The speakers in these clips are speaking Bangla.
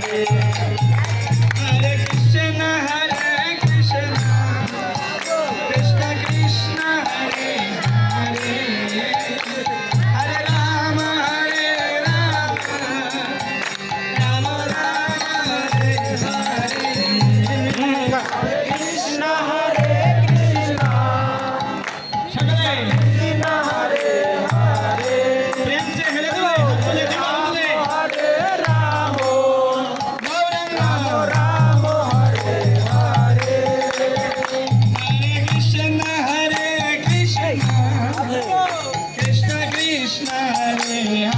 Hare Hare Hare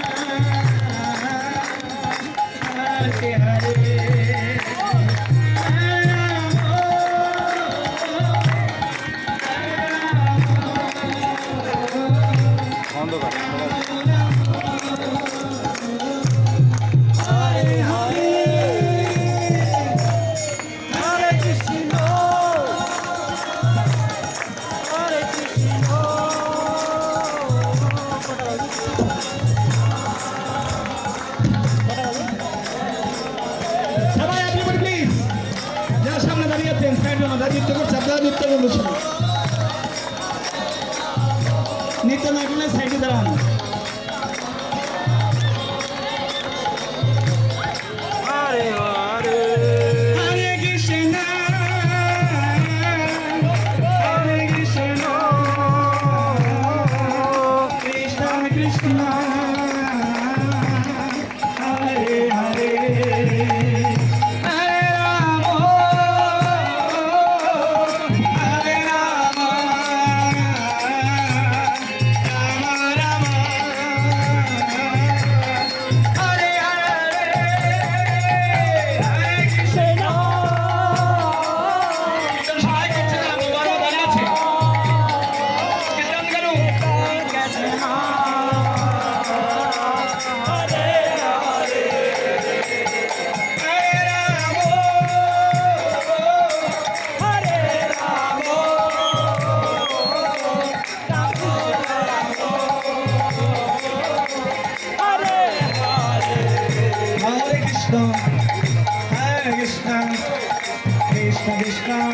नित्य नायक ने सैटी दरान Namaskar.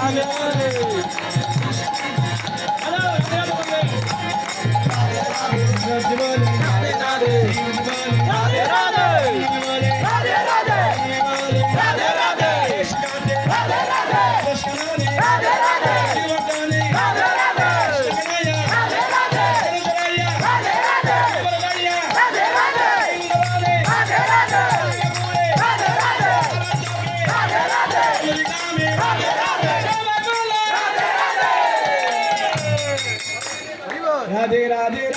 Hallelujah. De lá de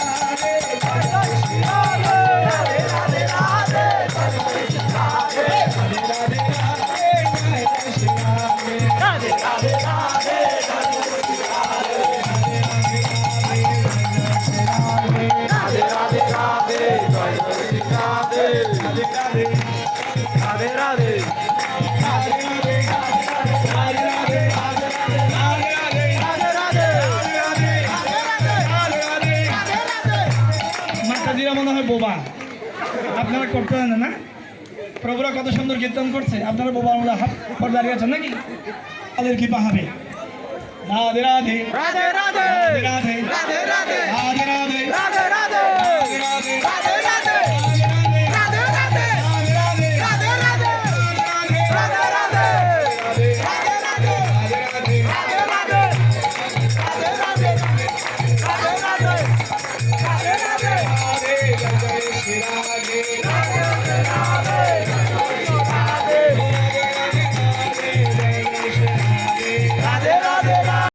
মনে হয় বোবা। আপনারা করতে জানেন না? প্রভুরা কত সুন্দর কীর্তন করছে। আপনারা বোবা আমরা হাত পর দাঁড়িয়ে আছেন নাকি? তাদের কি হবে। রাধে রাধে। রাধে রাধে। রাধে রাধে। রাধে রাধে।